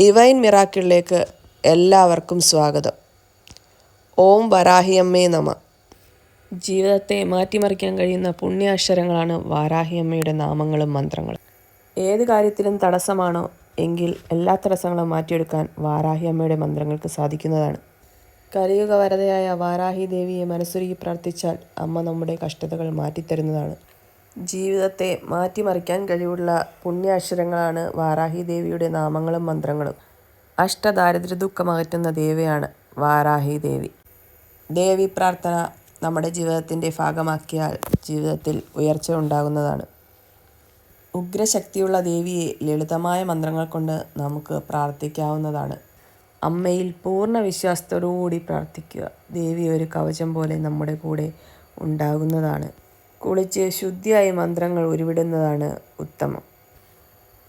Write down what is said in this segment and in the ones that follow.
Divine മിറാക്കിളിലേക്ക് എല്ലാവർക്കും സ്വാഗതം. ഓം വരാഹിയമ്മേ നമ. ജീവിതത്തെ മാറ്റിമറിക്കാൻ കഴിയുന്ന പുണ്യാക്ഷരങ്ങളാണ് വാരാഹിയമ്മയുടെ നാമങ്ങളും മന്ത്രങ്ങളും. ഏത് കാര്യത്തിലും തടസ്സമാണോ എങ്കിൽ എല്ലാ തടസ്സങ്ങളും മാറ്റിയെടുക്കാൻ വാരാഹിയമ്മയുടെ മന്ത്രങ്ങൾക്ക് സാധിക്കുന്നതാണ്. കലിയുഗ വരതയായ വാരാഹി ദേവിയെ മനസ്സുരുകി പ്രാർത്ഥിച്ചാൽ അമ്മ നമ്മുടെ കഷ്ടതകൾ മാറ്റിത്തരുന്നതാണ്. ജീവിതത്തെ മാറ്റിമറിക്കാൻ കഴിവുള്ള പുണ്യാക്ഷരങ്ങളാണ് വാരാഹി ദേവിയുടെ നാമങ്ങളും മന്ത്രങ്ങളും. അഷ്ടദാരിദ്ര്യ ദുഃഖമകറ്റുന്ന ദേവിയാണ് വാരാഹി ദേവി. ദേവി പ്രാർത്ഥന നമ്മുടെ ജീവിതത്തിന്റെ ഭാഗമാക്കിയാൽ ജീവിതത്തിൽ ഉയർച്ച ഉണ്ടാകുന്നതാണ്. ഉഗ്രശക്തിയുള്ള ദേവിയെ ലളിതമായ മന്ത്രങ്ങൾ കൊണ്ട് നമുക്ക് പ്രാർത്ഥിക്കാവുന്നതാണ്. അമ്മയിൽ പൂർണ വിശ്വാസത്തോടുകൂടി പ്രാർത്ഥിക്കുക. ദേവി ഒരു കവചം പോലെ നമ്മുടെ കൂടെ ഉണ്ടാകുന്നതാണ്. കുളിച്ച് ശുദ്ധിയായി മന്ത്രങ്ങൾ ഉരുവിടുന്നതാണ് ഉത്തമം.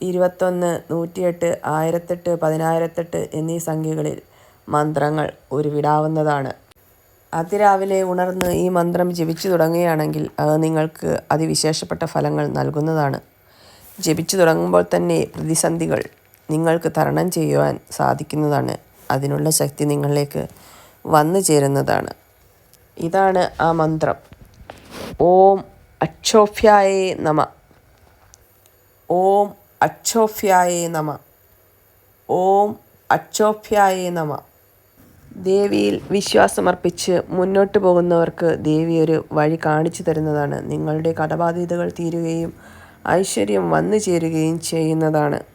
ഇരുപത്തൊന്ന് നൂറ്റിയെട്ട് ആയിരത്തെട്ട് പതിനായിരത്തെട്ട് എന്നീ സംഖ്യകളിൽ മന്ത്രങ്ങൾ ഉരുവിടാവുന്നതാണ്. അതിരാവിലെ ഉണർന്ന് ഈ മന്ത്രം ജപിച്ചു തുടങ്ങുകയാണെങ്കിൽ അത് നിങ്ങൾക്ക് അതിവിശേഷപ്പെട്ട ഫലങ്ങൾ നൽകുന്നതാണ്. ജപിച്ചു തുടങ്ങുമ്പോൾ തന്നെ പ്രതിസന്ധികൾ നിങ്ങൾക്ക് തരണം ചെയ്യുവാൻ സാധിക്കുന്നതാണ്. അതിനുള്ള ശക്തി നിങ്ങളിലേക്ക് വന്നു ചേരുന്നതാണ്. ഇതാണ് ആ മന്ത്രം. ഓം അക്ഷോഭ്യായേ നമ. ഓം അക്ഷോഭ്യായേ നമ. ഓം അക്ഷോഭ്യായേ നമ. ദേവിയിൽ വിശ്വാസമർപ്പിച്ച് മുന്നോട്ട് പോകുന്നവർക്ക് ദേവി ഒരു വഴി കാണിച്ചു തരുന്നതാണ്. നിങ്ങളുടെ കടബാധ്യതകൾ തീരുകയും ഐശ്വര്യം വന്നു ചേരുകയും ചെയ്യുന്നതാണ്.